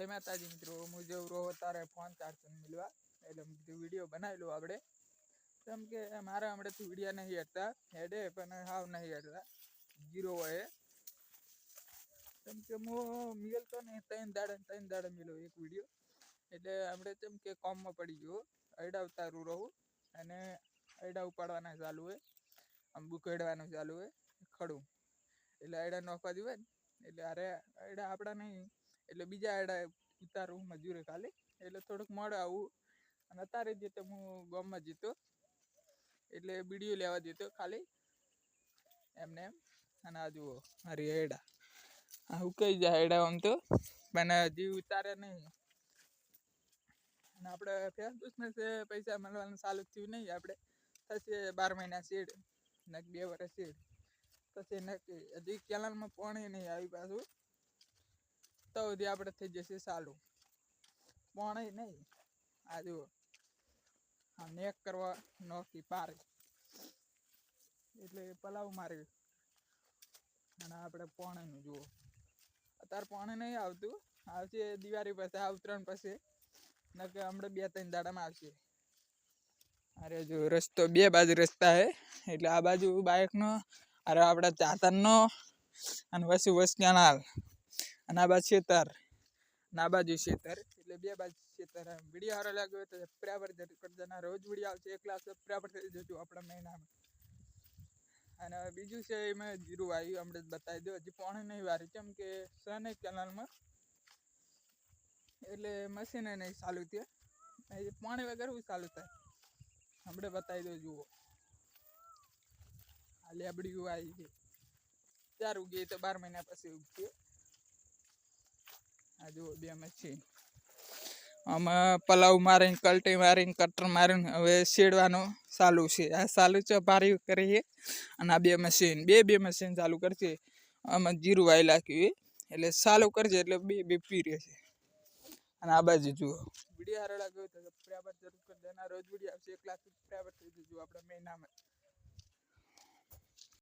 જય માતાજી મિત્રો, હું જેવું રહો તારે ફોન ચાર્જર મિલવા. એટલે કીધું વીડિયો બનાવી લઉં આપણે કેમ કે મારે હમણાંથી વિડીયા નહીં હેડતા હેડે પણ હાવ નહીં હેડતા જીરો હોય. કેમ કે હું મિલતો નહીં, ત્રણ દાડે ત્રણ દાડે મિલો એક વીડિયો. એટલે હમણાં કેમ કે કોમમાં પડી ગયો. અડા ઉતારું રહું અને અયડા ઉપાડવાના ચાલુ હોય. આમ બુકેડવાનું ચાલુ હોય, ખડું. એટલે અયડા નોખવા દેવાય ને. એટલે અરે અયડા આપણા નહીં. એટલે બીજા આડા ઉતારું મજૂરે ખાલી. એટલે થોડુંક મળે આવું. અને અત્યારે જે તો હું ગામમાં જતો. એટલે બીડીઓ લેવા જતો ખાલી. એમને એમ. અને આ જુઓ, મારી એડા આ ઉકાઈ જાય એડા આમ તો. પણ હજી ઉતારે નહીં. અને આપણે ફેસબુકને પૈસા મળવાનું ચાલુ થયું નહીં આપણે થશે બાર મહિના શેડ. નક બે વર્ષ શેડ. પછી નક્કી હજી કેનાલમાં પાણી નહીં આવી પાછું. તો સુધી આપણે થઈ જશે સારું પણ નહીં. આ જુઓ. આ નેક કરવા નોકી પારે. એટલે પલાવ મારી અને આપણે પોણેનું જુઓ. અત્યારે પોણે નહીં આવતું. આવશે દિવાળી પાસે આ ઉત્તરાયણ પછી. નકે હમણાં બે ત્રણ દાડામાં આવશે. અરે જો, રસ્તો બે બાજુ રસ્તા હે. એટલે આ બાજુ બાઇકનો અરે આપણા ચાતરનો અને વસુ વસ કેનાલ અને આ બાજુ શેતર અને આ બાજુ શેતર એટલે બે બાજુ શેતર વીડિયો સારો લાગ્યો તો બરાબર કરતા રોજ વીડિયો આવશે, એક ક્લાસ બરાબર થઈ જજો આપણા મહિનામાં. અને બીજું છે, એમાં જીરું આવ્યું હમણાં જ બતાવી દો હજી પોણે નહીં વાર્યું કેમ કે સને કેનાલમાં. એટલે મશીને નહીં ચાલુ થયા. પાણી વગર હું ચાલુ થાય. હમણાં બતાવી દો જુઓ. આ લેબડીયું આવી છે. ચાર ઉગી તો બાર મહિના પછી ઉગશે. આ જુઓ, બે મશીન. આમાં પલાવ મારીને, કલટી મારીને કટર મારીને હવે શેડવાનું ચાલુ છે. આ ચાલુ છે, ભારી કરીએ. અને આ બે મશીન, બે બે મશીન ચાલુ કરશે. આમાં જીરું વાઈ લાગ્યું એટલે ચાલુ કરશે એટલે બે બે પી રહેશે અને આ બાજુ જુઓ. વીડિયો સારો લાગ્યો તો જરૂર કરી દેના. રોજ વીડિયો આવશે એક લાખ બરાબર થઈ જજો આપણા મહિનામાં